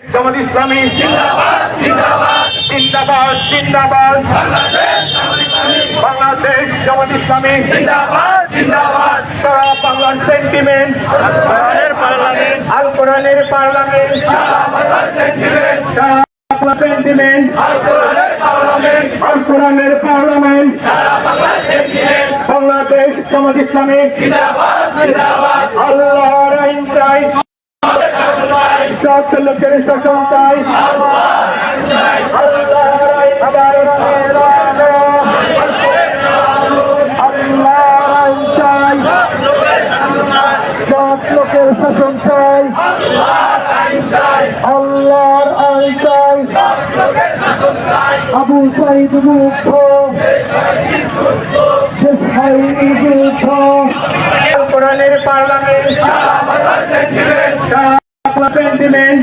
জামাত ইসলামী জিন্দাবাদ জিন্দাবাদ। জিন্দাবাদ বাংলাদেশ জামাত ইসলামী জিন্দাবাদ জিন্দাবাদ। সারা বাংলার সেন্টিমেন্ট কোরআনের পার্লামেন্ট আল কোরআনের পার্লামেন্ট। সারা বাংলার সেন্টিমেন্ট সারা বাংলার সেন্টিমেন্ট আল কোরআনের পার্লামেন্ট। আল কোরআনের পার্লামেন্ট। সারা বাংলার সেন্টিমেন্ট বাংলাদেশ জামাত ইসলামী জিন্দাবাদ জিন্দাবাদ। আল্লাহর আইন চাই সব লোকের শাসন চাই আল্লাহর আইন আদায় করে রাখো। আল্লাহর আইন চাই। সব লোকের চাই। আল্লাহর আইন চাই। আবু সাইদ মুক্ত শেষ হয়নি যুদ্ধ কোরআনের পার্লামেন্ট। দিলেন